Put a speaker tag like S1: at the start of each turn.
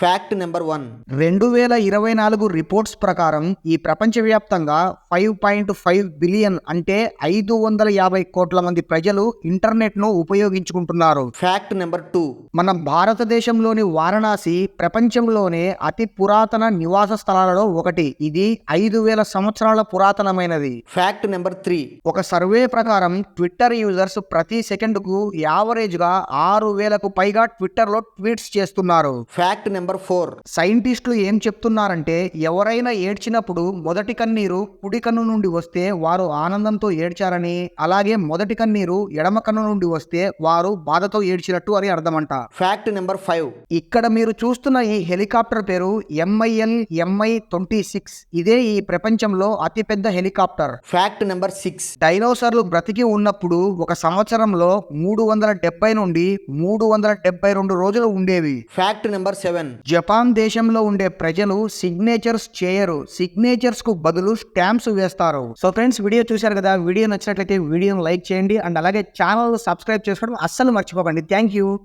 S1: Fact number one
S2: రెండు వేల ఇరవై నాలుగు రిపోర్ట్స్ ప్రకారం ఈ ప్రపంచవ్యాప్తంగా ఫైవ్ పాయింట్ ఫైవ్ బిలియన్ అంటే ఐదు వందల యాభై కోట్ల మంది ప్రజలు ఇంటర్నెట్ను ఉపయోగించుకుంటున్నారు.
S1: ఫ్యాక్ట్ నెంబర్ టూ
S2: మన భారతదేశంలోని వారణాసి ప్రపంచంలోనే అతి పురాతన నివాస స్థలాలలో ఒకటి. ఇది ఐదు వేల సంవత్సరాల పురాతనమైనది.
S1: ఫ్యాక్ట్ నెంబర్ త్రీ
S2: ఒక సర్వే ప్రకారం ట్విట్టర్ యూజర్స్ ప్రతి సెకండ్కు యావరేజ్గా ఆరు వేలకు పైగా ట్విట్టర్లో ట్వీట్స్ చేస్తున్నారు
S1: ఫ్యాక్ట్ నెంబర్ ఫోర్.
S2: సైంటిస్టులు ఏం చెప్తున్నారంటే ఎవరైనా ఏడ్చినప్పుడు మొదటి కన్నీరు కుడి కన్ను నుండి వస్తే వారు ఆనందంతో ఏడ్చారని అలాగే మొదటి కన్నీరు ఎడమ కన్ను నుండి వస్తే వారు బాధతో ఏడ్చినట్టు అని అర్థమంట.
S1: ఫ్యాక్ట్ నెంబర్ ఫైవ్
S2: ఇక్కడ మీరు చూస్తున్న ఈ హెలికాప్టర్ పేరు ఎంఐఎల్ ఎంఐ ట్వంటీ సిక్స్ ఇదే ఈ ప్రపంచంలో అతిపెద్ద హెలికాప్టర్.
S1: ఫ్యాక్ట్ నెంబర్ సిక్స్
S2: డైనోసార్లు బ్రతికి ఉన్నప్పుడు ఒక సంవత్సరంలో మూడు వందల డెబ్బై నుండి మూడు వందల డెబ్బై రెండు రోజులు ఉండేవి.
S1: ఫ్యాక్ట్ నెంబర్ సెవెన్
S2: జపాన్ దేశంలో ఉండే ప్రజలు సిగ్నేచర్స్ చేయరు. సిగ్నేచర్స్కు బదులు స్టాంప్స్ వేస్తారు. సో ఫ్రెండ్స్ వీడియో చూశారు కదా? వీడియో నచ్చినట్లయితే వీడియోను లైక్ చేయండి. అండ్ అలాగే ఛానల్ సబ్స్క్రైబ్ చేసుకోవడం అస్సలు మర్చిపోకండి. Thank you